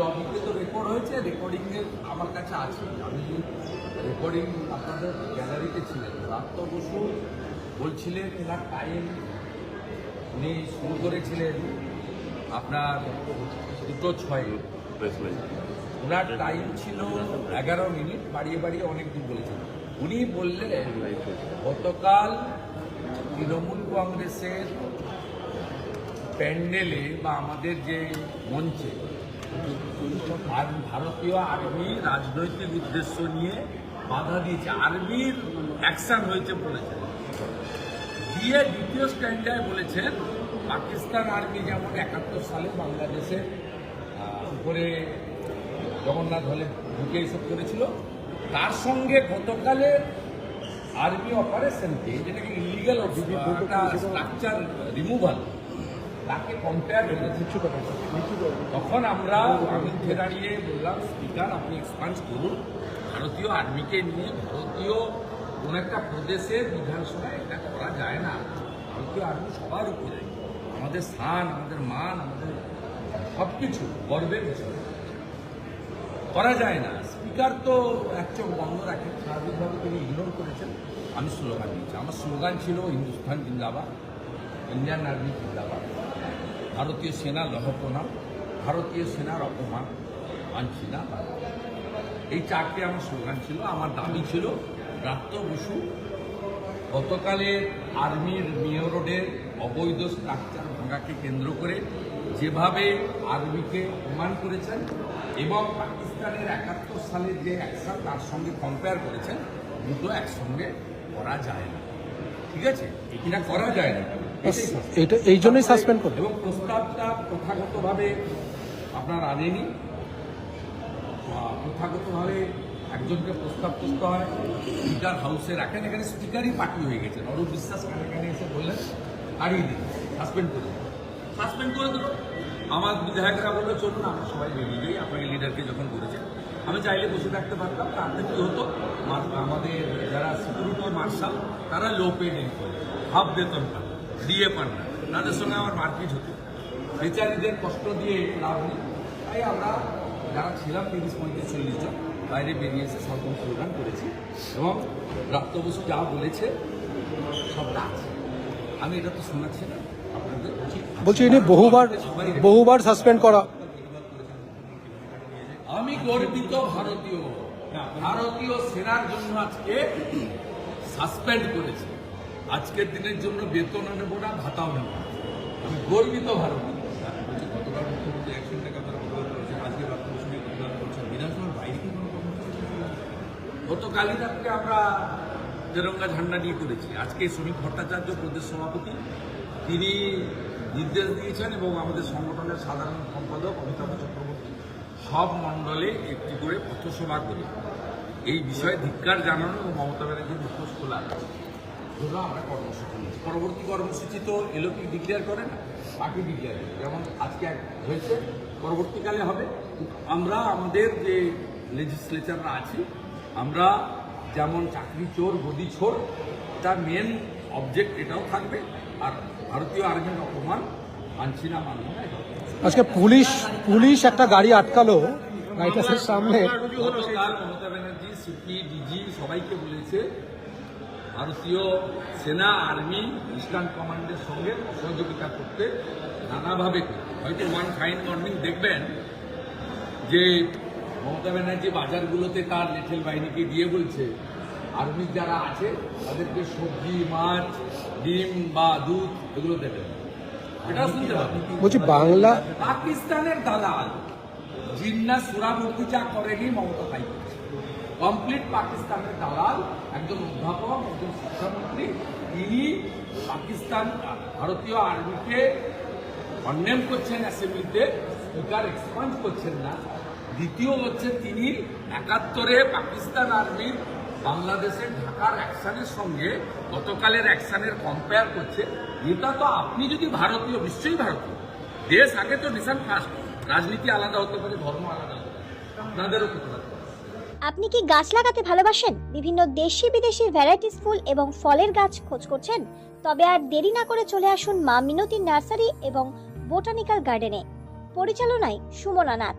লবিতে রেকর্ড হয়েছে রেকর্ডিং এর আমার কাছে আছে। আমি রেকর্ডিং আপনাদের গ্যালারিতে ছিলেন রাত্ত বসু বলছিলেন এনার টাইম উনি শুরু করেছিলেন। আপনার দুটো ছয়। ওনার টাইম ছিল এগারো মিনিট, বাড়িয়ে বাড়িয়ে অনেক দূর বলেছেন উনি বললেন, গতকাল তৃণমূল কংগ্রেসের প্যান্ডেলে বা আমাদের যে মঞ্চে ভারতীয় আর্মি রাজনৈতিক উদ্দেশ্য নিয়ে বাধা দিয়েছে। আর্মির অ্যাকশন হয়েছে বলেছেন। দিয়ে দ্বিতীয় স্ট্যান্ডায় বলেছেন পাকিস্তান আর্মি যেমন একাত্তর সালে বাংলাদেশে আহ, উপরে জগন্নাথ হলে ঢুকে এসব করেছিল তার সঙ্গে গতকালের আর্মি অপারেশনকে যেটাকে ইলিগাল স্ট্রাকচার রিমুভাল তাকে কম্পেয়ার করেছে তখন আমরা আমি দাঁড়িয়ে বললাম স্পিকার আপনি এক্সপান্স করুন। ভারতীয় আর্মিকে নিয়ে ভারতীয় কোনো একটা প্রদেশের বিধানসভায় এটা করা যায় না। ভারতীয় আর্মি সবার উপরে। আমাদের স্থান আমাদের মান আমাদের সব কিছু গর্বের বিষয়। করা যায় না। স্পিকার তো এক চোখ বন্ধ রাখেন স্বাভাবিকভাবে তিনি ইগনোর করেছেন। আমি স্লোগান দিয়েছি। আমার স্লোগান ছিল হিন্দুস্তান জিন্দাবাদ, ইন্ডিয়ান আর্মি জিন্দাবাদ। ভারতীয় সেনা লহপনাম ভারতীয় সেনার অপমান, মানছি না এই চারটে আমার স্লোগান ছিল। আমার দাবি ছিল প্রাপ্ত বসু, গতকালের আর্মির মেয়র রোডের অবৈধ স্ট্রাকচার ভাঙাকে কেন্দ্র করে যেভাবে আর্মিকে অপমান করেছেন এবং পাকিস্তানের একাত্তর সালের যে অ্যাকশন তার সঙ্গে কম্পেয়ার করেছেন দুটো একসঙ্গে করা যায় না। ঠিক আছে? এটা করা যায় না। এটা এই জন্যই সাসপেন্ড করবে এবং প্রস্তাবটা প্রথাগতভাবে আপনার আনেনি। প্রথাগতভাবে একজনকে প্রস্তাব করতে হয়। স্পিকার হাউসে রাখেন। এখানে স্পিকারই পার্টি হয়ে গেছেন। অরূপ বিশ্বাস কানে কানে এসে বললেন হারিয়ে দিন সাসপেন্ড করে সাসপেন্ড করে দিল আমার বিধায়করা বলল চলুন আমরা সবাই বেরিয়ে যাই। আপনাকে লিডারকে যখন করেছে আমি চাইলে বসে থাকতে পারতাম। তাতে কী হতো? আমাদের যারা সিকিউরিটি মার্শাল তারা লো পেড এমপ্লয়ি হাফ বেতন পান দিয়ে পান না তাদের সঙ্গে আমার মারপিট হতো। বেচারিদের কষ্ট দিয়ে লাভ নেই। তাই আমরা যারা ছিলাম তিরিশ পঁয়ত্রিশ চল্লিশ জন বাইরে বেরিয়ে এসে সরকার স্লোগান করেছি। এবং প্রাপ্ত বসু যা বলেছে সবটা আছে। আমি এটা তো শোনাচ্ছি না। আপনাদের বলছি ইনি বহুবার বহুবার সাসপেন্ড করা। আমি গর্বিত ভারতীয়। ভারতীয় সেনার জন্য আজকে সাসপেন্ড করেছে। আজকের দিনের জন্য বেতন নেব না ভাতাও নেব না। আমি গর্বিত ভারতীয়। বলছি, গতকাল মুখ্যমন্ত্রী একশো টাকা তারা প্রদান করেছেন আজকে রাত্রে বসে প্রদান করছেন। বিধানসভার বাইরে কি কোনো গতকালই রাত্রে আমরা তেরঙ্গা ঝান্ডা নিয়ে করেছি। আজকে শ্রমিক ভট্টাচার্য প্রদেশ সভাপতি, তিনি নির্দেশ দিয়েছেন এবং আমাদের সংগঠনের সাধারণ সম্পাদক অমিতাভ চক্রবর্তী সব মণ্ডলে একটি করে পথসভা করে এই বিষয়ে ধিক্কার জানানো এবং মমতা ব্যানার্জির মুখোশ খোলা আমরা কর্মসূচি নিয়েছি পরবর্তী কর্মসূচি তো এলোকে ডিক্লেয়ার করে না, বাকি ডিক্লেয়ার যেমন আজকে হয়েছে, পরবর্তীকালে হবে। আমরা আমাদের যে লেজিসলেচাররা আছি, আমরা যেমন চাকরি চোর গদি চোর তার মেন অবজেক্ট এটাও থাকবে। আর ভারতীয় আর্মির অপমান মানছি না মানব না আজকে পুলিশ পুলিশ একটা গাড়ি আটকালো হাউসের সামনে। মমতা ব্যানার্জি সিপি ডিজি সবাইকে বলেছে ভারতীয় সেনা আর্মি ইস্টার্ন কমান্ডের সঙ্গে সহযোগিতা করতে নানাভাবে হয়তো ওয়ান ফাইন মর্নিং দেখবেন যে মমতা ব্যানার্জি বাজারগুলোতে তার লেঠেল বাহিনীকে দিয়ে বলছে আর্মির যারা আছে তাদেরকে সবজি মাছ ডিম বা দুধ এগুলো দেবেন এটা শুনতে পাবেন বলছি বাংলা পাকিস্তানের দালাল জিন্না সুরামূর্তি যা করেনি মমতা তাই করেছে কমপ্লিট পাকিস্তানের দালাল একজন অধ্যাপক একজন শিক্ষামন্ত্রী তিনি পাকিস্তান ভারতীয় আর্মিকে কন্ডেম করছেন অ্যাসেম্বলিতে স্পিকার এক্সপান্স করছেন না। দ্বিতীয় হচ্ছে তিনি একাত্তরে পাকিস্তান আর্মির বাংলাদেশের ঢাকার অ্যাকশনের সঙ্গে গতকালের অ্যাকশনের কম্পেয়ার করছে। এটা তো আপনি যদি ভারতীয়, নিশ্চয়ই ভারতীয়। দেশ আগে তো নেশন ফার্স্ট। রাজনীতি আলাদা হতে পারে, ধর্ম আলাদা হতে পারে। আপনাদেরও করতে পারে আপনি কি গাছ লাগাতে ভালোবাসেন? বিভিন্ন দেশি বিদেশি ভ্যারাইটিস ফুল এবং ফলের গাছ খোঁজ করছেন? তবে আর দেরি না করে চলে আসুন মা মিনতি নার্সারি এবং বোটানিক্যাল গার্ডেনে। পরিচালনায় সুমনা নাথ।